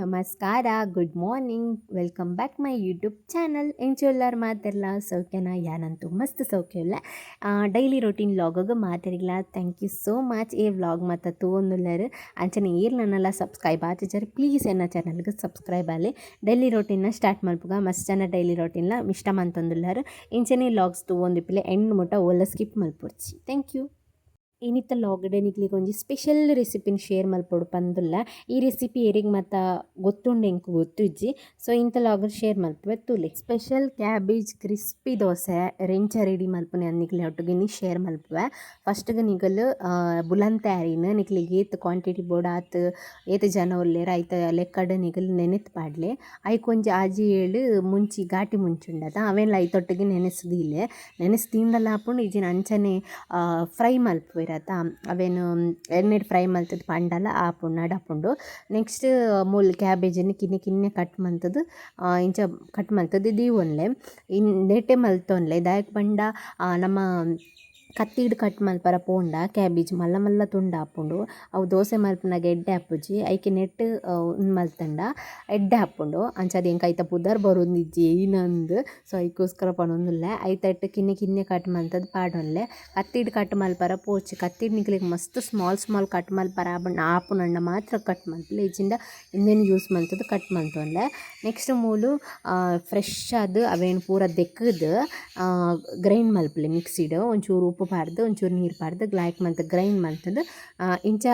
ನಮಸ್ಕಾರ good morning welcome back my YouTube channel ಎಂಚೊಲ್ಲರ್ ಮಾತಿರಲ್ಲ ಸೌಖ್ಯನ? ಯಾನಂತೂ ಮಸ್ತ್ ಸೌಖ್ಯ ಇಲ್ಲ. ಡೈಲಿ ರೊಟೀನ್ ವ್ಲಾಗಗೆ ಮಾತಾಡಿಲ್ಲ thank you so much a vlog ಮತ್ತು ತೋಂದುಲ್ಲರು ಅಂಚನೆ ಏರ್ ನನ್ನೆಲ್ಲ ಸಬ್ಸ್ಕ್ರೈಬ್ ಆತಿದ್ದಾರೆ ಪ್ಲೀಸ್ ಎನ್ನ ಚಾನಲ್ಗೆ ಸಬ್ಸ್ಕ್ರೈಬ್ ಆಗಲಿ ಡೈಲಿ ರೊಟೀನ್ನ ಸ್ಟಾರ್ಟ್ ಮಾಡ್ಬೋಕ ಮಸ್ತ್ ಜನ ಡೈಲಿ ರೊಟೀನ್ಲ ಇಷ್ಟ ಮಂತೊಂದುಲ್ಲರು ಇಂಚನೆ ಲಾಗ್ಸ್ ತೂವೊಂದಿಪ್ಪಿಲೆ ಎಂಡ್ ಮುಟ್ಟ ಓಲ ಸ್ಕಿಪ್ ಮಲ್ಪುರ್ಚಿ ಥ್ಯಾಂಕ್ ಯು ಲಾಗ್ಡೆ ನಿಕ್ಲಿಗೆ ಒಂಜಿ ಸ್ಪೆಷಲ್ ರೆಸಿಪಿನ ಶೇರ್ ಮಲ್ಪೊಡು ಪಂದುಲ್ಲ. ಈ ರೆಸಿಪಿ ಏರಿಗೆ ಮತ್ತು ಗೊತ್ತುಂಡು ಎಂಕ್ ಗೊತ್ತುಜ್ಜಿ. ಸೊ ಇಂಥ ಲಾಗರ್ ಶೇರ್ ಮಲ್ಪುವೆ ತುಲಿ. ಸ್ಪೆಷಲ್ ಕ್ಯಾಬೇಜ್ ಕ್ರಿಸ್ಪಿ ದೋಸೆ, ರೆಂಚ ರೆಡಿ ಮಲ್ಪುನೆ ನಿಕ್ಲಿ ಒಟ್ಟಿಗೆ ನೀ ಶೇರ್ ಮಲ್ಪುವೆ. ಫಸ್ಟ್ಗೆ ನಿಗಲು ಬುಲನ್ ತಯಾರಿನ ನಿಕ್ಲಿಗೆ ಏತ್ ಕ್ವಾಂಟಿಟಿ ಬೋರ್ಡ್ ಆತ್, ಏತ್ ಜನ ಉಲ್ಲೇರ ಐತ ಲೆಕ್ಕಡ ನಿಗಲು ನೆನೆತ್ ಪಾಡ್ಲೆ. ಐಕೊಂಜಿ ಆಜಿ ಏಳು ಮುಂಚಿ ಘಾಟಿ ಮುಂಚುಂಡದ. ಅವೆಲ್ಲ ಐತೊಟ್ಟಿಗೆ ನೆನೆಸ್ ತಿಂದಲ್ಲ ಹಾಪುಂಡು ಇಜಿನ ಅಂಚನೆ ಫ್ರೈ ಮಲ್ಪುವೆರತ ಅವೇನು ಎಣ್ಣೆಡ್ ಫ್ರೈ ಮಲ್ತದ್ ಪಂಡಲ ಆಪುಂಡು ನಡಪುಂಡು ನೆಕ್ಸ್ಟ್ ಮೂಲ್ ಕ್ಯಾಬೇಜನ್ನು ಕಿನ್ನೆ ಕಿನ್ನೆ ಕಟ್ ಮಂತದ್ದು ಇಂಚ ಕಟ್ ಮಂತದ್ದು ದೀವೊನ್ಲೆ. ಇನ್ ನೆಟೆ ಮಲ್ತೊನ್ಲೆ. ದಾಯಕ್ ಪಂಡ ಆ, ನಮ್ಮ ಕತ್ತಿಡ್ ಕಟ್ ಮಲ್ಪರ ಪೋಂಡ, ಕ್ಯಾಬೇಜ್ ಮಲ್ಲ ಮಲ್ಲ ತುಂಡ ಆಪುಂಡು ಅವು ದೋಸೆ ಮಲ್ಪನ ಎಡ್ಡೆ ಆಪುಜಿ ಐಕೆ ನೆಟ್ ಉಂದು ಮಲ್ತಂಡ. ಎಡ್ಡೆ ಆಪುಂಡು ಅಂಚಾದ ಎಂಕ ಐತ ಪುದರ್ ಬರೊಂದಿಜ್ಜಿ ಏನಂದು ಸೊ ಐಕೋಸ್ಕರ ಪಣೊಂದಿಲ್ಲ ಐತ ಇಟ್ಟು ಕಿನ್ನೆ ಕಿನ್ನೆ ಕಟ್ ಮಲ್ತದ್ ಪಾಡೊಲ್ಲೆ. ಕತ್ತಿಡ್ ಕಟ್ ಮಲ್ಪರ ಪೋಚಿ ಕತ್ತಿಡ್ ನಿಕ್ಲೆಗ್ ಮಸ್ತ್ ಸ್ಮಾಲ್ ಸ್ಮಾಲ್ ಕಟ್ ಮಲ್ಪರ ಆಪುಂಡು ಆಪುನಂಡ ಮಾತ್ರ ಕಟ್ ಮಲ್ಪಲ್ಲ. ಇಜ್ಜಿಂದ ಇನ್ನೇನು ಯೂಸ್ ಮಲ್ತದ್ದು ಕಟ್ ಮಲ್ತೊನ್ಲೆ ನೆಕ್ಸ್ಟ್ ಮೂಲು ಫ್ರೆಶ್ ಆದ್ ಅವೇನು ಪೂರ ದೆಕ್ಕದು ಗ್ರೈಂಡ್ ಮಲ್ಪಲಿ ಮಿಕ್ಸಿಡ್. ಒಂಚೂರು ಉಪ್ಪು ಪಾರ್ದು ಒಂಚೂರು ನೀರು ಪಾರ್ದು ಗ್ಲಾಯ್ಕ್ ಮಂತ್ ಗ್ರೈಂಡ್ ಮಂತದ್ದು ಇಂಚ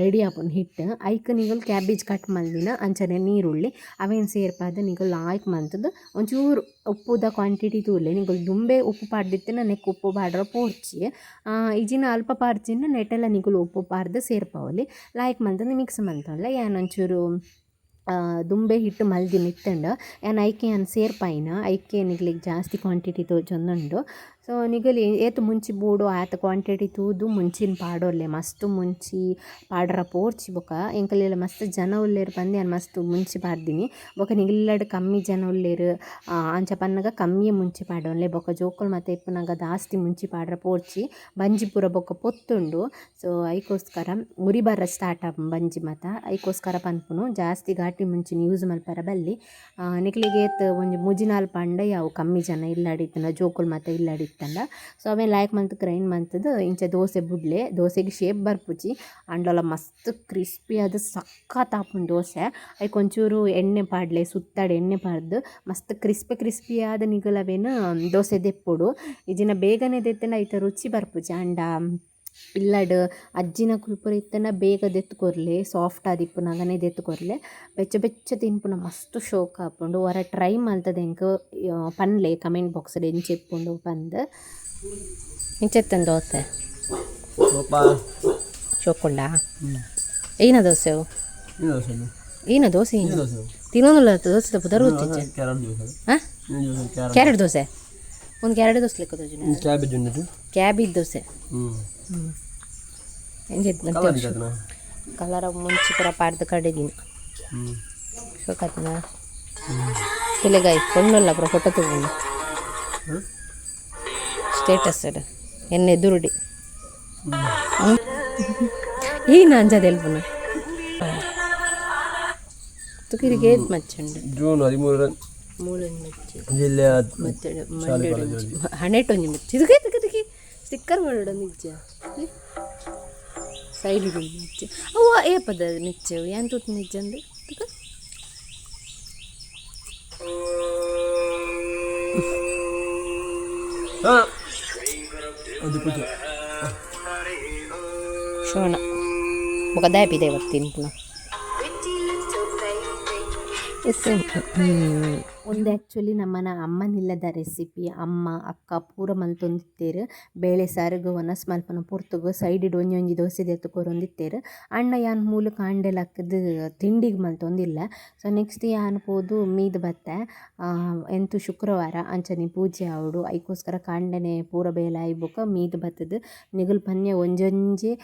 ರೆಡಿ ಆಪುನ್ ಹಿಟ್ಟು. ಐಕ್ ನಿಗಲ್ ಕ್ಯಾಬೇಜ್ ಕಟ್ ಮಲ್ದಿನ ಅಂಚನೆ ನೀರುಳ್ಳಿ. ಅವೇನು ಸೇರ್ಪಾದ ನಿಗಲ್ ಲಾಯ್ಕ್ ಮಂತದ್ದು ಒಂಚೂರು ಉಪ್ಪುದ ಕ್ವಾಂಟಿಟಿ ತೂರ್ಲಿ. ನಿಗಲ್ ದುಂಬೆ ಉಪ್ಪು ಪಾಡ್ದಿತ್ತಿನ ನೆಕ್ ಉಪ್ಪು ಪಾಡ್ರ ಪೋರ್ಚಿ. ಈಜಿನ ಅಲ್ಪ ಪಾರ್ಚಿನ ನೆಟ್ಟೆಲ್ಲ ನಿಗಲ್ ಉಪ್ಪು ಪಾರ್ದು ಸೇರ್ಪಾವಲಿ ಲಾಯ್ಕ್ ಮಂತಂದು ಮಿಕ್ಸ್ ಮಂತೊನ್ಲೆ ಏನೊಂಚೂರು ದುಂಬೆ ಹಿಟ್ಟು ಮಲ್ದಿ ನಿತ್ತಂಡು ಏನು ಐಕೆ ಏನು ಸೇರ್ಪಾಯಿನ ಐಕೆ ನಿಗ್ಲಿಕ್ಕೆ ಜಾಸ್ತಿ ಕ್ವಾಂಟಿಟಿ ತೋಜೊಂದುಂಡು ಸೊ ನಿಗಲಿ, ಏತ್ ಮುಂಚಿ ಬೂಡು ಆತ ಕ್ವಾಂಟಿಟಿ ತೂದು ಮುಂಚಿನ ಪಾಡೊಲ್ಲೆ. ಮಸ್ತ್ ಮುಂಚಿ ಪಾಡ್ರ ಪೋರ್ಚಿ ಬೊಕ. ಎಂಕಲೆಲ್ಲ ಮಸ್ತ್ ಜನ ಉಲ್ಲೇರು ಪಂದೆ ಅನ್ ಮಸ್ತ್ ಮುಂಚಿ ಪಾಡ್ದಿನಿ. ಬೊಕ ನಿಗಲ್ಲಡ್ ಕಮ್ಮಿ ಜನ ಉಲ್ಲೇರು ಅಂಚ ಪನ್ನಗ ಕಮ್ಮಿಯೇ ಮುಂಚಿ ಪಾಡೊನ್ಲೆ ಬೊಕ ಜೋಕುಲು ಮತ್ತೆ ಇಪ್ಪುನಗ ಜಾಸ್ತಿ ಮುಂಚಿ ಪಾಡ್ರ ಪೋರ್ಚಿ. ಬಂಜಿ ಪೂರ ಬೊಕ ಪೊತ್ತುಂಡು. ಸೊ ಐಕೋಸ್ಕರ ಉರಿ ಬರ ಸ್ಟಾರ್ಟ್ ಆಪ್ ಬಂಜಿ ಮತ. ಐಕೋಸ್ಕರ ಪನ್ಪುನು ಜಾಸ್ತಿ ಘಾಟಿ ಮುಂಚಿನ ಯೂಸ್ ಮಲ್ಪರ ಬಲ್ಲಿ. ನಿಕ್ಲಿಗೆ ಏತ್ ಒಂಜಿ ಮುಜಿನಾಲ್ ಪಂಡ ಯಾವು ಕಮ್ಮಿ ಜನ ಇಲ್ಲಡಿತ್ತಂಡ ಜೋಕುಲು ಮತ್ತೆ ಇಲ್ಲಡಿತ್ತಂಡ ಸೊ ಅವೆ ಲೈಕ್ ಮಂತ್ ಗ್ರೈಂಡ್ ಮಂತದ್ದು ಇಂಚ ದೋಸೆ ಬುಡ್ಲೆ, ದೋಸೆಗೆ ಶೇಪ್ ಬರ್ಪುಜಿ ಅಂಡಲ ಮಸ್ತ್ ಕ್ರಿಸ್ಪಿ ಆದ ಸಖತ್ ಆಪುಂಡು ದೋಸೆ. ಐಕ್ ಒಂಚೂರು ಎಣ್ಣೆ ಪಾಡ್ಲೆ, ಸುತ್ತಾಡಿ ಎಣ್ಣೆ ಪಾಡ್ದು ಮಸ್ತ್ ಕ್ರಿಸ್ಪಿ ಕ್ರಿಸ್ಪಿ ಆದ ನಿಗಲವೇನು ದೋಸೆ ದೆಪ್ಪುಡು. ಇದನ್ನ ಬೇಗನೆ ದೆತ್ತಂಡ ಐತ ರುಚಿ ಬರ್ಪುಜಿ ಅಂಡ ಇಲ್ಲಡ್ ಅಜ್ಜಿನ ಕುಲ್ಪುರ ಇತ್ತನ ಬೇಗ ದೆತ್ತುಕೊರ್ಲೆ ಸಾಫ್ಟ್ ಆದಿಪ್ಪುನಗನೆ ದೆತ್ತುಕೊರ್ಲೆ ಬೆಚ್ಚ ಬೆಚ್ಚ ತಿನ್ಪುನ ಮಸ್ತ್ ಶೋಕ್ ಆಪುಂಡು. ವರ ಟ್ರೈ ಮಲ್ತದ ಎಂಕ್ ಪನ್ಲೆ ಕಮೆಂಟ್ ಬಾಕ್ಸ್ಡ್ ಎಂಚೆಪ್ಪುಂಡು ಪಂದ್. ಇಂಚೆತ್ತನ್ ದೋಸೆ? ಶೋಕೊಂಡ? ಏನ ದೋಸೆ. ಏನ ದೋಸೆ. ತಿನ್ನೋದಿಲ್ಲ ದೋಸೆ ಪುದರ್ ಕ್ಯಾರೆಟ್ ದೋಸೆ? ಒಂದು ಎರಡು ದೋಸೆ ಲೆಕ್ಕ ತೋಜು ಕ್ಯಾಬೇಜ್ tuh. ಕ್ಯಾಬಿದ್ ದೋಸೆ. ಕಲರ ಮುಂಚೆ ಪೂರ ಪಾಡ್ದು ಕಡೆದಿನ Hmm. ತಲೆಗಾಯಿ ಕೊಂಡಲ್ಲ ಪೂರ ಫೋಟೋ ತಗೊಂಡು. ಸ್ಟೇಟಸ್ ಅಡ ಎಣ್ಣೆ ದುರುಡಿ. ಈ ಅಂಜದ ಎಲ್ಪುನ ತುಕಿರಿಗೆ ಏತ್ ಮಚ್ಚಂಡು? ಜೂನ್ hari ಮೂಲೊಂದು ಮೆಚ್ಚಿ ಜಿಲ್ಲೆಯ ಮತ್ತೆಡೆ ಮಂಡ್ಯ ಹಣೆಟೊಂದು ಮೆಚ್ಚಿ ಇದಕ್ಕೆ ಇದಕ್ಕೆ ಇದಕ್ಕೆ ಸ್ಟಿಕ್ಕರ್ ಮಾಡೋಣ ನಿಜ ಸೈಡಿಗೆ ಮೆಚ್ಚ ಅವು ಏ ಪದ ಮೆಚ್ಚವು ಏನು ತೂತು ನಿಜ ಅಂದ್ರೆ ಶೋಣ ಮುಖದಾಯ ಪಿದೆ ಬರ್ತೀನಿ ಪುನಃ ಎಸ್ ಒಂದು ಆ್ಯಕ್ಚುಲಿ ನಮ್ಮನ ಅಮ್ಮನಿಲ್ಲದ ರೆಸಿಪಿ ಅಮ್ಮ, ಅಕ್ಕ ಪೂರ ಮಲ್ತೊಂದಿತ್ತೇರು. ಬೇಳೆ ಸಾರಿಗೆ ಒನಸ್ ಮಲ್ಪನ ಪೂರ್ತಗು ಸೈಡ್ ಇಡು ಒಂಜಿ ಒಂಜಿ ದೋಸೆ ಎತ್ತುಕೊರೊಂದಿತ್ತೇರು ಅಣ್ಣ ಯಾನ್ ಮೂಲ ಕಾಂಡೆಲ್ಲ ಹಾಕದು ತಿಂಡಿಗೆ ಮಲ್ತೊಂದಿಲ್ಲ. ಸೊ ನೆಕ್ಸ್ಟ್ ಯಾನ್ ಪೋದು ಮೀದ್ ಬತ್ತೆ. ಎಂತು ಶುಕ್ರವಾರ ಅಂಚನೆ ಪೂಜೆ ಆವಡು. ಐಕೋಸ್ಕರ ಕಾಂಡನೆ ಪೂರ ಬೇಲೆ ಆಯ್ಬೋಕ ಮೀದ್ ಬತ್ತದು. ನಿಗಲ್ ಪನ್ಯ ಒಂಜೊಂಜಿ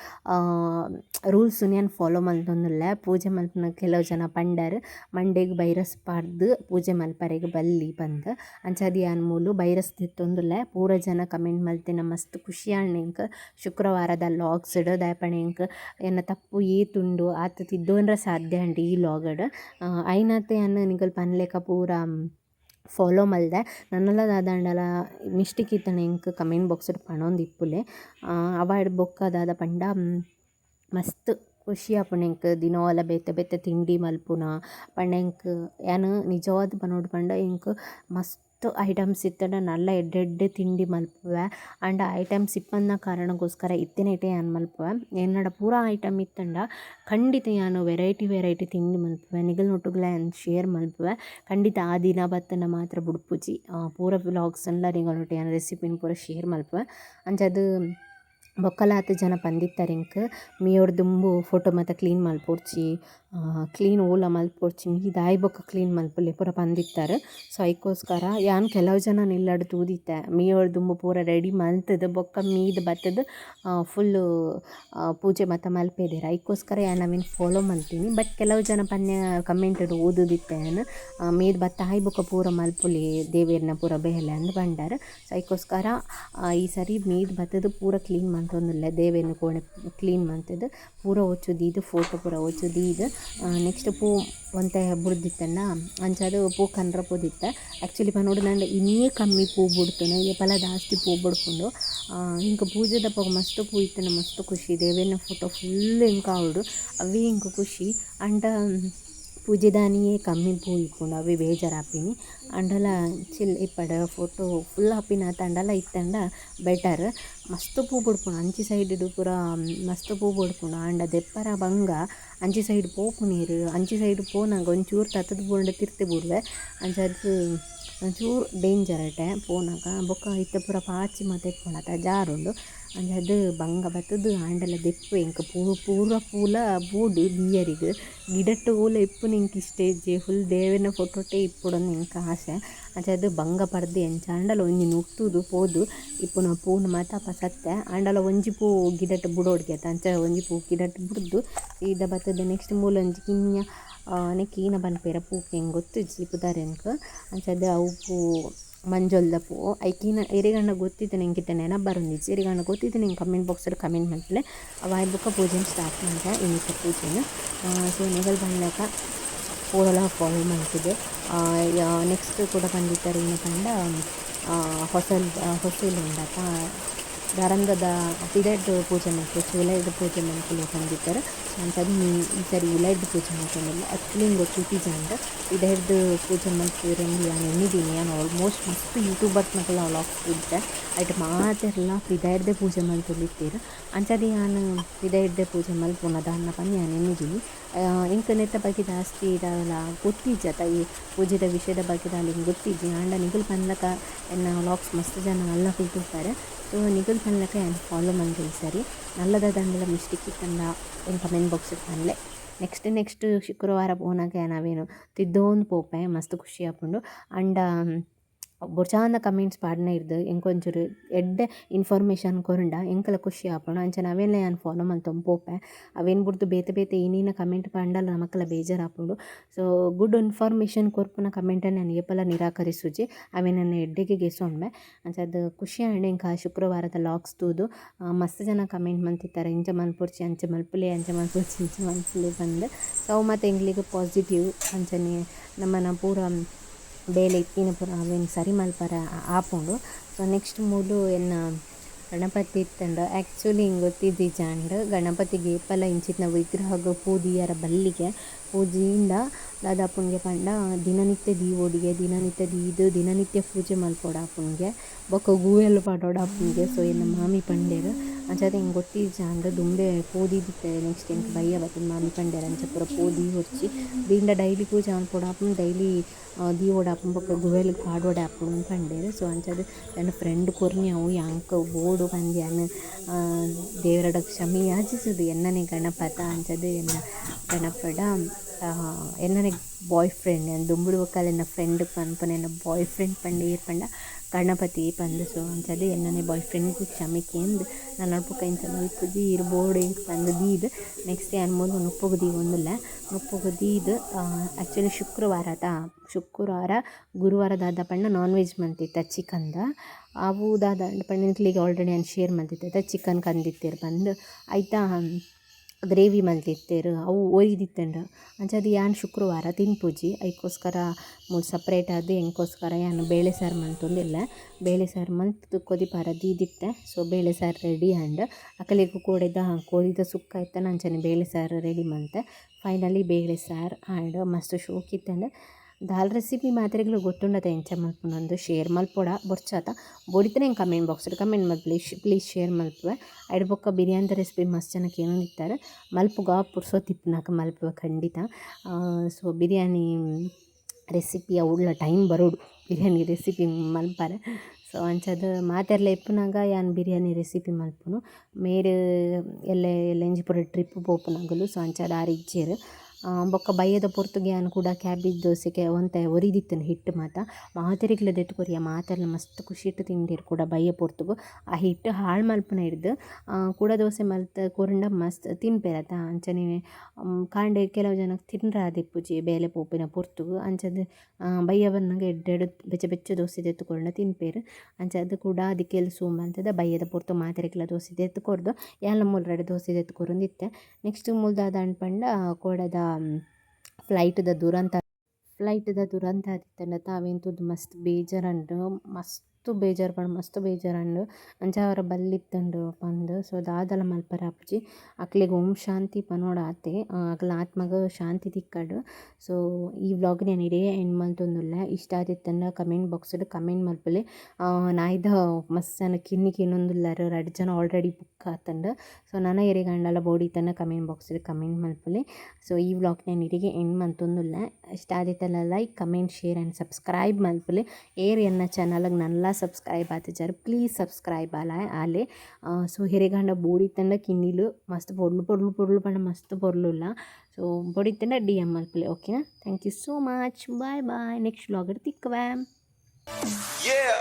ರೂಲ್ಸ್ ನಾನು ಫಾಲೋ ಮಲ್ತೊಂದಿಲ್ಲ. ಪೂಜೆ ಮಲ್ಪನ ಕೆಲವು ಜನ ಪಂಡರ್. ಮಂಡೆಗೆ ಬೈರಸ್ ಪಾಡ್ದು ಪೂಜೆ ಮಲ್ಪರೆ. ಶುಕ್ರವಾರಿಗೆ ಬಲ್ಲಿ ಬಂದು. ಅಂಚಾದಿ ಯಾನ್ ಮೂಲು ಬೈರಸ್ ತಿತ್ತೊಂದುಲ್ಲೆ ಪೂರ ಜನ ಕಮೆಂಟ್ ಮಲ್ತಿನ ಮಸ್ತ್ ಖುಷಿ ಎಂಕ್ ಶುಕ್ರವಾರದ ಲಾಗ್ಸ್ ಇಡೋ ದಾಯಪಣೆ ಎಂಕ್ ಎನ್ನ ತಪ್ಪು ತುಂಡು ಆತ ತಿದ್ದೋನ್ರ ಸಾಧ್ಯ ಅಂಡಿ ಈ ಲಾಗಡ್. ಐನತ್ತೆ ಅನ್ನ ನಿಗಲ್ ಪನ್ಲೆಕ ಪೂರ ಫಾಲೋ ಮಲ್ದೆ. ನನ್ನಲ ದಾದಾಂಡಲ ಮಿಸ್ಟಿಕ್ ಇತ್ತನ ಎಂಕ್ ಕಮೆಂಟ್ ಬಾಕ್ಸ್ಡ್ ಪನೊಂದು ಇಪ್ಪುಲೆ ಅವಾಯ್ಡ್ ಬೊಕ್ಕ ದಾದ ಪಂಡ ಮಸ್ತ್ ಖುಷಿ ಆಪಣೆಂಕ್ ದಿನವಲ್ಲ ದಿನೊಲ ಬೇತೆ ಬೇತೆ ತಿಂಡಿ ಮಲ್ಪುನ? ಪಂಡ ಯಾನ್ ನಿಜವಾದ್ ಪನೊಡು ಪಂಡ ಎಂಕ್ ಮಸ್ತ್ ಐಟಮ್ಸ್ ಇತ್ತಂಡ ನಲ್ಲ ಎಡ್ಡೆಡ್ಡೆ ಎಡ್ಡೆ ತಿಂಡಿ ಮಲ್ಪುವೆ. ಆಂಡ ಐಟಮ್ಸ್ ಇಪ್ಪಂದ ಕಾರಣಗೋಸ್ಕರ ಇತ್ತೆನೆಟೆ ಯಾನ್ ಮಲ್ಪುವೆ. ಎನ್ನಡ ಪೂರ ಐಟಮ್ ಇತ್ತಂಡ ಖಂಡಿತ ಯಾನ್ ವೆರೈಟಿ ವೆರೈಟಿ ತಿಂಡಿ ಮಲ್ಪುವೆ. ನಿಗಲ್ ನೊಟ್ಟುಗಳ ಯಾನ್ ಶೇರ್ ಮಲ್ಪುವೆ. ಖಂಡಿತ ಆ ದಿನ ಬತ್ತನ ಮಾತ್ರ ಬುಡ್ಪುಜಿ. ಪೂರ ವ್ಲಾಗ್ಸ್ನ್ಲ ನಿಗಲೊಟ್ಟು ಯಾನ್ ರೆಸಿಪಿನ ಪೂರ ಶೇರ್ ಮಲ್ಪುವೆ. ಅಂಚಾದ್ ಬೊಕ್ಕಲಾತ್ ಜನ ಪಂದಿತ್ತಾರೆ ಎಂಕ್ ಮೀಯೊಡ್ ದುಂಬು ಫೋಟೋ ಮಾತ ಕ್ಲೀನ್ ಮಲ್ಪೊಡ್ಚಿ ಕ್ಲೀನ್ ಓಲ ಮಲ್ಪೊರ್ಚಿ ಮೀ ಆಯ್ ಬೊಕ ಕ್ಲೀನ್ ಮಲ್ಪೊಲಿ ಪೂರ ಪಂದಿತ್ತಾರೆ ಸೊ ಐಕೋಸ್ಕರ ಯಾನ್ ಕೆಲವು ಜನ ನಿಲ್ಲಡ್ ತೂದಿತ್ತೆ ಮೀಯೊಡ್ ದುಂಬು ಪೂರ ರೆಡಿ ಮಲ್ತದ, ಬೊಕ್ಕ ಮೀದ್ ಬತ್ತದ ಫುಲ್ಲು ಪೂಜೆ ಮಾತ ಮಲ್ಪೆದೆರ್. ಐಕೋಸ್ಕರ ಯಾನ್ ಅವೆನ್ ಫಾಲೋ ಮಲ್ತೀನಿ. ಬಟ್ ಕೆಲವು ಜನ ಪನ್ಯ ಕಮೆಂಟ್ ಓದುದಿತ್ತೆ ಯಾನ್ ಮೀದ್ ಬತ್ತ ಆಯ್ ಬೊಕ ಪೂರ ಮಲ್ಪೊಲಿ ದೇವೆರ್ನ ಪೂರ ಬೇಲೆ ಅಂದ್ ಬಂಡಾರ. ಸೊ ಐಕೋಸ್ಕರ ಈ ಸರಿ ಮೀದ್ ಬತ್ತದ ಪೂರ ಕ್ಲೀನ್ ಮಂತೊಂದುಲ್ಲೆ ದೇವೆನ್ ಕೋಣೆ ಕ್ಲೀನ್ ಮಂತುದು ಪೂರ ಒಚ್ಚು ಇದು ಫೋಟೊ ಪೂರ ಇದು. ನೆಕ್ಸ್ಟ್ ಪೂ ಒಂತೆ ಬುಡ್ದಿತ್ತಂಡ ಅಂಚಾದ್ ಪೂ ಕನ್ರ ಪೂದಿತ್ತ. ಆ್ಯಕ್ಚುಲಿ ಪನೋಡು ನಂಡ ಇನ್ನೇ ಕಮ್ಮಿ ಪೂ ಬಿಡ್ತಾನೆ. ಈ ಪಲ ಜಾಸ್ತಿ ಪೂ ಬಿಡ್ಕೊಂಡು. ಇಂಕ ಪೂಜೆ ದಪ್ಪ ಮಸ್ತ್ ಪೂ ಇತ್ತನ ಮಸ್ತ್ ಖುಷಿ. ದೇವೇನ ಫೋಟೋ ಫುಲ್ ಇಂಕ ಅವಳು ಅವೇ ಇಂಕ ಖುಷಿ. ಅಂಡ ಪೂಜೆ ದಾನಿಯೇ ಕಮ್ಮಿ ಪೂ ಇಪ್ಪುಂಡು ಅವೇ ಬೇಜಾರ್ ಆಪಿನಿ ಅಂಡಲ ಚಿಲ್ ಇಪ್ಪಡ್, ಫೋಟೊ ಫುಲ್ ಆಪಿನ ಆತಂಡಲ ಇತ್ತಂಡ ಬೆಟರ್ ಮಸ್ತ್ ಪೂ ಬುಡ್ಪುಂಡು ಅಂಚಿ ಸೈಡ್ ಪೂರ ಮಸ್ತ್ ಪೂ ಬುಡ್ಪುಂಡು ಆಂಡ ದೆಪ್ಪರ ಬಂಗ, ಅಂಚಿ ಸೈಡ್ ಪೋಪುನೆರ್ ಅಂಚಿ ಸೈಡ್ ಪೋನಗ ಒಂಚೂರು ತತ್ತದ ಪೂರ ತಿರ್ತಿ ಬುಡ್ವೆ. ಅಂಚಾದ್ ಒಂಚೂರು ಡೇಂಜರ್ ಅಟೆ ಪೋನಗ. ಬೊಕ ಇತ್ತ ಪೂರ ಪಾಚಿ ಮಾತ ಎತ್ಕೊಳತ ಜಾರುಂಡು. ಅಂಚಾದ್ ಬಂಗ ಬತ್ತುದು ಆಂಡಲ ದೆಪ್ಪು ಎಂಕ್ ಪೂ ಪೂರ ಪೂಲ ಬೂಡ್ ದಿಯರಿಗ್ ಗಿಡಟ್ ಓಲ ಇಪ್ಪುನ ಎಂಕ್ ಇಷ್ಟೇಜೆ ಫುಲ್ ದೇವೆರ್ನ ಫೋಟೊಟೆ ಇಪ್ಪುಡೊಂದು ಎಂಕ್ ಆಸೆ ಅಂಚಾದ್ ಬಂಗ ಪರ್ದೆ ಎಂಚ ಆಂಡಲ ಒಂಜಿ ನುಗ್ತುದು ಪೋದು. ಇಪ್ಪುನ ಪೂನ್ ಮಾತ ಅಪ ಸತ್ತೆ. ಆಂಡಲ ಒಂಜಿ ಪೂ ಗಿಡಟ್ ಬುಡೊಡ್ಗೆತ ಅಂಚ ಒಂಜಿ ಪೂ ಗಿಡಟ್ ಬುಡ್ದು. ಸೀದಾ ಬತ್ತುದು ನೆಕ್ಸ್ಟ್ ಮೂಲೊಂಜಿ ಕಿನ್ಯ ನೆಕ್ ಈನ ಬನ್ಪೇರ ಪೂಕ್ಕೆ ಗೊತ್ತು ಗೊತ್ತಿಜ್ಜಿ ಎಂಕ್ ಅಂಚಾದ್ ಅವು ಪೂ ಮಂಜೊಲ್ದ ಪೂ, ಐಕಿನ ಇರಿಗಣ್ಣ ಗೊತ್ತಿತ್ತುಂಡು ಎಂಕಿತ್ತ ನೆನಪು ಬರೊಂದಿಜ್ಜಿ ಇರಿಗಣ್ಣ ಗೊತ್ತಿತ್ತುಂಡು ಎಂಕ್ ಕಮೆಂಟ್ ಬಾಕ್ಸಲ್ಲಿ ಕಮೆಂಟ್ ಮನ್ಪುಲೆ ಅವಾಯ್ ಬುಕ್ಕ ಪೂಜೆ ಸ್ಟಾರ್ಟ್ ಮಲ್ತೆ ಇನ್ನಿತ ಪೂಜೆನ ಸೊ ನಿಗಲ್ ಬಂದಾಗ ಪೂರಲ ಫಾಲೋ ಮಾಡ್ತಿದ್ದೆ. ನೆಕ್ಸ್ಟ್ ಕೂಡ ಬಂದಿದ್ದಾರೆ ಏನು ಪಂಡ ಹೊಸಲ್ ಹೊಸಲ್ ಉಂಡತ ದಾರಂದದ ಪಿದಡ್ ಪೂಜೆ ಮಾಡ್ತೀವಿ ಉಲೈಡ್ ಪೂಜೆ ಮಲ್ಪುಲೆ ಪಂದಿತ್ತರ ಅಂಚಾದ್ ಈ ಸರಿ ಉಲೈಡ್ ಪೂಜೆ ಮಾಡ್ಕೊಂಡಿಲ್ಲ. ಆ್ಯಕ್ಚುಲಿ ಇಂಗು ಚೂಟಿ ಜಂಡ್ ಪಿದಡ್ದ್ ಪೂಜೆ ಮಲ್ಪುವೆರೆಂದು ಯಾನ್ ಎಣ್ಣಿದ್ದೀನಿ. ನಾನು ಆಲ್ಮೋಸ್ಟ್ ಮಸ್ತ್ ಯೂಟ್ಯೂಬರ್ಸ್ ನಕುಲ ವ್ಲಾಗ್ಸ್ ತೂದಿತ್ತೆ ಐಟ್ ಮಾತೆರ್ಲ ಪಿದಡ್ದೆ ಪೂಜೆ ಮಲ್ತೊಂದಿತ್ತೆರ್ ನಾನು ಇದ ಪಿದಡ್ದೆ ಪೂಜೆ ಮಲ್ಪುನದ ಅನ್ನ ನಾನು ಎಣ್ಣಿದ್ದೀನಿ. ಎಣ್ಣಿದೀನಿ ಎಂಕ್ ನೆತ್ತ ಬಗ್ಗೆ ಜಾಸ್ತಿ ಇದಲ್ಲ ಗೊತ್ತಿಜ್ಜತ ಈ ಪೂಜೆದ ವಿಷಯದ ಬಗ್ಗೆ ನಾನು ಗೊತ್ತಿಜ್ಜಿ ಆಂಡ ನಿಗಲ್ ಪನ್ಲಕ ಎನ್ನ ವ್ಲಾಗ್ಸ್ ಮಸ್ತ್ ಜನ ಅಲ್ಲ ಕುಲ್ತುಪ್ಪರ್ ಸೊ ನಿಗಲ್ ಪನ್ಲಕ ಏನು ಫಾಲೋ ಮಲ್ತೆ ಈ ಸರಿ. ನಲ್ಲದ ದಂಡಲ ಮಿಸ್ಟೇಕ್ ಇತ್ತಂಡ ಎಂಕ್ ಕಮೆಂಟ್ ಬಾಕ್ಸ್ಡ್ ಪನ್ಲೆ ನೆಕ್ಸ್ಟ್ ನೆಕ್ಸ್ಟ್ ಶುಕ್ರವಾರ ಪೋನಾಗ ನಾವೇನು ತಿದ್ದೋಂದು ಪೋಪೆ ಮಸ್ತ್ ಖುಷಿ ಆಪುಂಡು ಅಂಡ ಬೊಚಾಂದ ಕಮೆಂಟ್ಸ್ ಪಾಡ್ನ ಇರ್ದು ಎಂಕೊಂಚೂರು ಎಡ್ಡೆ ಇನ್ಫಾರ್ಮೇಷನ್ ಕೊರಂಡ ಎಂಕಲ ಖುಷಿ ಆಪುಂಡು ಅಂಚನೆ ಅವೆನ್ಲ ಯಾನ್ ಫಾಲೋ ಮಲ್ತೊಂದು ಪೋಪೆ ಅವೇನ್ ಬುಡ್ದು ಬೇತೆ ಬೇತೆ ಏನೇನ ಕಮೆಂಟ್ ಪಂಡಲ ಬೇಜಾರ್ ಆಪುಂಡು. ಸೊ ಗುಡ್ ಇನ್ಫಾರ್ಮೇಷನ್ ಕೊರ್ಪುನ ಕಮೆಂಟನ್ನು ನಾನು ಏಪಲ ನಿರಾಕರಿಸುಜಿ. ಅವೆ ನನ್ನ ಎಡ್ಡೆಗೆ ಗೆಸೊಂಡ್ಮೆ ಅದು ಖುಷಿ ಆಂಡ್ ಎಂಕ ಶುಕ್ರವಾರದ ಲಾಕ್ಸ್ ತೂದು. ಮಸ್ತ್ ಜನ ಕಮೆಂಟ್ ಮಂತಿತ್ತಾರೆ. ಇಂಚ ಮಲ್ಪುರ್ಚಿ, ಅಂಚೆ ಮಲ್ಪುಲೆ, ಅಂಚೆ ಮಲ್ಪುರ್ಚಿ ಇಂಚೆ ಮಲ್ಪುಲೆ ಬಂದು. ಸೊ ಮತ್ತು ಎಂಗ್ಲಿಗೆ ಪಾಸಿಟಿವ್ ಅಂಚನೆ ನಮ್ಮನ ಪೂರ ಇತ್ತಿನ ಪುರ ಅವೆನ್ ಸರಿ ಮಲ್ಪರೆ ಆಪುಂಡು. ಸೊ ನೆಕ್ಸ್ಟ್ ಮೂಲು ಎನ್ನ ಗಣಪತಿ ಇತ್ತಂಡ. ಆ್ಯಕ್ಚುಲಿ ಹಿಂಗೆ ಗೊತ್ತಿದ್ದಿಜಾಂಡ್ ಗಣಪತಿಗೆ ಏಪಲ ಇಂಚಿತ್ನ ವಿಗ್ರಹಗ ಪೂದಿಯರ ಬಲ್ಲಿಗೆ ಪೂಜಿಯಿಂದ ದಾದಾಪುನ್ಗೆ ಪಂಡ, ದಿನನಿತ್ಯ ದೀವೊಡಿಗೆ, ದಿನನಿತ್ಯ ದೀದು, ದಿನನಿತ್ಯ ಪೂಜೆ ಮಲ್ಪೊಡು ಆಪುನ್ಗೆ ಬೊಕ್ಕ ಗೂವೆಲ್ ಪಾಡೋಡು ಆಪುನ್ಗೆ ಸೊ ಎನ್ನ ಮಾಮಿ ಪಂಡೆರ್ ಹಿಂಗೆ ಗೊತ್ತಿದ್ದ ಅಂದ್ರೆ ದುಂಬೆ ಪೋದಿದಿತ್ತೆ ನೆಕ್ಸ್ಟ್ ಎಂಕ್ ಬಯ್ಯ ಬತ್ತುಂಡು ಮಾಮಿ ಪಂಡೆರ್ ಅಂಚ ಪೂರ ಪೋದಿ ಹೊರ್ಚಿ ದೀಂಡ ಡೈಲಿ ಪೂಜೆ ಮಲ್ಪೊಡು ಆಪುಂಡು ಡೈಲಿ ದೀವೊಡು ಆಪುಂಡು ಬೊಕ ಗುವೆಲ್ ಪಾಡೋಡು ಆಪುಂಡು ಪಂಡೆರ್ ಸೊ ಅಂಚಾದ ನನ್ನ ಫ್ರೆಂಡ್ ಕೊರ್ನಿ ಅವು ಯಾಂಕ ಓಡು ಪಂದ್ಯಾನು ದೇವರಡ ಕ್ಷಮೆ ಯಾಚಿಸುದು ಎನ್ನನೆ ಗಣಪತ ಅಂಚದು ಎನ್ನ ಗಣಪಡ. ಎನ್ನನೆ ಬಾಯ್ ಫ್ರೆಂಡ್ ಏನು ದುಂಬುಡು ಬೊಕಲ್ ಎನ್ನ ಫ್ರೆಂಡ್ ಪನ್ಪುನ ಎನ್ನ ಬಾಯ್ ಫ್ರೆಂಡ್ ಪಂಡ ಏರ್ ಪಂಡ ಗಣಪತಿ ಪಂದು. ಸೊ ಅಂಚದು ಎನ್ನನೆ ಬಾಯ್ ಫ್ರೆಂಡ್ ಕ್ಷಮಿಕೆ ಎಂದು ನಾನು ಅಲ್ಪ ಇಂಚ ಮಲ್ಪುದಿ ಇರ್ಬೋಡು ಇಂಕ್ ಪಂದು ದೀದ್ ನೆಕ್ಸ್ಟ್ ಏನು ಮುಂದೆ ನುಪ್ಪುಗು ದೀ ಒಂದಿಲ್ಲ. ನುಪ್ಪುಗು ದೀದ್ ಆ್ಯಕ್ಚುಲಿ ಶುಕ್ರವಾರದ ಶುಕ್ರವಾರ ಗುರುವಾರ ದಾದ ಪಂಡ ನಾನ್ ವೆಜ್ ಮಂತಿತ್ತ ಚಿಕನ್ದ ಅವು ದಾದ ಪಂಡ ಆಲ್ರೆಡಿ ನಾನು ಶೇರ್ ಮಂತಿತ್ತ ಚಿಕನ್ ಕಂದಿತ್ತಿರ್ ಬಂದು ಆಯ್ತಾ ಗ್ರೇವಿ ಮಲ್ತಿತ್ತೇರು ಅವು ಒಯ್ದಿತ್ತಂಡು. ಅಂಚ ಯಾನ್ ಶುಕ್ರವಾರ ತಿನ್ ಪೂಜಿ ಐಕೋಸ್ಕರ ಮೂಲು ಸಪ್ರೇಟ್ ಆದ್ ಎಂಕೋಸ್ಕರ ಯಾನ್ ಬೇಳೆ ಸಾರು ಮಂತೊಂದಿಲ್ಲ ಬೇಳೆ ಸಾರು ಮಂತ್ ಕೊದಿಪಾರ ದೀದಿತ್ತೆ, ಸೊ ಬೇಳೆ ಸಾರು ರೆಡಿ ಆಂಡ್. ಅಕಲಿಗೆ ಕೂಡಿದ ಕೋದಿದ ಸುಕ್ಕ ನಾನು ಅಂಚನೆ ಬೇಳೆ ಸಾರು ರೆಡಿ ಮಂತೆ ಫೈನಲಿ ಬೇಳೆ ಸಾರು ಆ್ಯಂಡ್ ಮಸ್ತ್ ಶೋಕಿತ್ತಂಡ್. ದಾಲ್ ರೆಸಿಪಿ ಮಾತ್ರೆಗಳು ಗೊತ್ತುಂಡತ ಎಂಚ ಮಲ್ಪುನೊಂದು ಶೇರ್ ಮಲ್ಪೊಡ ಬೊರ್ಚಾತ. ಬೊಡಿತನೆ ಹೆಂಗೆ ಕಮೆಂಟ್ ಬಾಕ್ಸ್ ಕಮೆಂಟ್ ಮಲ್ ಪ್ಲೀಸ್ ಪ್ಲೀಸ್ ಶೇರ್ ಮಲ್ಪುವೆ. ಎರಡು ಬೊಕ್ಕ ಬಿರಿಯಾನಿ ರೆಸಿಪಿ ಮಸ್ತ್ ಜನಕ್ಕೆ ಏನೊಂದು ಇತ್ತಾರೆ ಮಲ್ಪುಗ ಪುರ್ಸೋತಿಪ್ಪುನಾಕ ಮಲ್ಪುವೆ ಖಂಡಿತ. ಸೊ ಬಿರಿಯಾನಿ ರೆಸಿಪಿ ಉಳ್ಳ ಟೈಮ್ ಬರೋಡು. ಬಿರಿಯಾನಿ ರೆಸಿಪಿ ಮಲ್ಪಾರೆ. ಸೊ ಅಂಚದ ಮಾತೆರ್ಲ ಇಪ್ಪುನಾಗ ಯಾನ್ ಬಿರಿಯಾನಿ ರೆಸಿಪಿ ಮಲ್ಪುನು. ಮೇರ್ ಎಲ್ಲೆ ಎಲ್ಲೆಂಜಿ ಪೂರ ಟ್ರಿಪ್ ಪೋಪುನಗಲು. ಸೊ ಅಂಚದ ಆರು ಇಜ್ಜೆರ್ ಬೊಕ್ಕ ಬಯ್ಯದ ಪೊರ್ತುಗೆ ಯಾನ್ ಕೂಡ ಕ್ಯಾಬೇಜ್ ದೋಸೆಗೆ ಒಂತೆ ಒರಿದಿತ್ತು ಹಿಟ್ಟು ಮಾತ ಮಾತೆರೆಗ್ಲ ಕೊರಿಯ ಮಾತೆರ್ಲ ಮಸ್ತ್ ಖುಷಿ ಇಟ್ಟು ತಿಂದೆರ್ ಕೂಡ ಬಯ್ಯ ಪೊರ್ತುಗು. ಆ ಹಿಟ್ಟು ಹಾಳು ಮಲ್ಪನ ಹಿಡ್ದು ಕೂಡ ದೋಸೆ ಮಲ್ತ ಕೊರಂಡ ಮಸ್ತ್ ತಿನ್ಪೆರತ ಅಂಚನೆ ಕಾಂಡೆ ಕೆಲವು ಜನಕ್ಕೆ ತಿನ್ರಾದಿಪ್ಪುಜಿ ಬೇಲೆ ಪೋಪಿನ ಪೊರ್ತುಗು. ಅಂಚದ ಬಯ್ಯ ಬನ್ನಗ ಎಡ್ಡೆಡು ಬೆಚ್ಚ ಬೆಚ್ಚ ದೋಸೆ ದೆತ್ತು ಕೊರುಂಡ ತಿನ್ಪೇರು. ಅಂಚ ಅದು ಕೂಡ ಅದಕ್ಕೆಲ್ಲ ಅಂತದ ಬಯ್ಯದ ಪೊರ್ತು ಮಾತೆರೆಗ್ಲ ದೋಸೆ ದೆತ್ತು ಕೊರ್ದು ಯಾನ್ಲ ಮೂಲ್ರೆಡ್ ದೋಸೆ ದೆತ್ತು ಕೊರೊಂದಿತ್ತೆ ನೆಕ್ಸ್ಟ್ ಮುಲ್ದಾದ ಪಂಡ ಕೋಡದ ಫ್ಲೈಟ್ದ ದುರಂತ ಫ್ಲೈಟ್ದ ದುರಂತ ಆದಿತ್ತಲ್ಲ ತಾವೆಂತುದು ಮಸ್ತ್ ಬೇಜಾರಂಡು ಮಸ್ತ್ ಬೇಜಾರು ಪಂಡ್, ಮಸ್ತ್ ಬೇಜಾರಂಡು ಅಂಚ ಅವರ ಬಲ್ಲಿತ್ತಂಡು ಪಂದ್. ಸೊ ದಾದಲ ಮಲ್ಪರ ಅಪ್ಜಿ, ಅಕ್ಲೆಗ್ ಓಂ ಶಾಂತಿ ಪನೋಡ ಆತೆ. ಅಕ್ಲ ಆತ್ಮಗ ಶಾಂತಿ ತಿಕ್ಕಡ್. ಸೊ ಈ ವ್ಲಾಗ್ ನಾನು ಇಡೇ ಎಂಡ್ ಮಲ್ತೊಂದುಲ್ಲೆ ಇಷ್ಟ ಆದಿತ್ತಂಡ ಕಮೆಂಟ್ ಬಾಕ್ಸ್ಡ್ ಕಮೆಂಟ್ ಮಲ್ಪಲೆ. ನಾಯ್ದ ಮಸ್ತ್ ಜನ ಕಿನ್ನಿ ಕಿನ್ನೊಂದುಲ್ಲಾರು ರಡ್ಡ್ ಜನ ಆಲ್ರೆಡಿ ಬುಕ್ ಆತಂಡ ಸೊ ನನ್ನ ಎರೆಗಂಡಲ ಬೋಡಿ ತನ್ನ ಕಮೆಂಟ್ ಬಾಕ್ಸ್ಡ್ ಕಮೆಂಟ್ ಮಲ್ಪಲೆ. ಸೊ ಈ ವ್ಲಾಗ್ ನಾನು ಇಡಿಗೆ ಎಂಡ್ ಮಂತೊಂದುಲ್ಲ ಇಷ್ಟ ಆದಿತ್ತಲ್ಲ like, comment, share and subscribe ಮಲ್ಪಲೆ. ಏರ್ ಎನ್ನ ಚಾನಲ್ಗೆ ನಲ್ಲ ಸಬ್ಸ್ಕ್ರೈಬ್ ಆತಿಜಾರು ಪ್ಲೀಸ್ ಸಬ್ಸ್ಕ್ರೈಬ್ ಆಲ ಆಲೆ. ಸೊ ಹಿರೇಗಂಡ ಬೋಡಿ ತಂಡ ಕಿನ್ನಿಲು ಮಸ್ತ್ ಪೊರ್ಲು ಪೊರ್ಲು ಪೊರ್ಲು ಪಂಡ ಮಸ್ತ್ ಪೊರ್ಲುಲ್ಲ. ಸೊ ಬೋಡಿ ತಂಡ ಡಿ ಎಂ ಮಲ್ಪಲೆ ಓಕೆನಾ thank you so much bye bye next vlogger ತಿಕ್ಕವೆ. Yeah.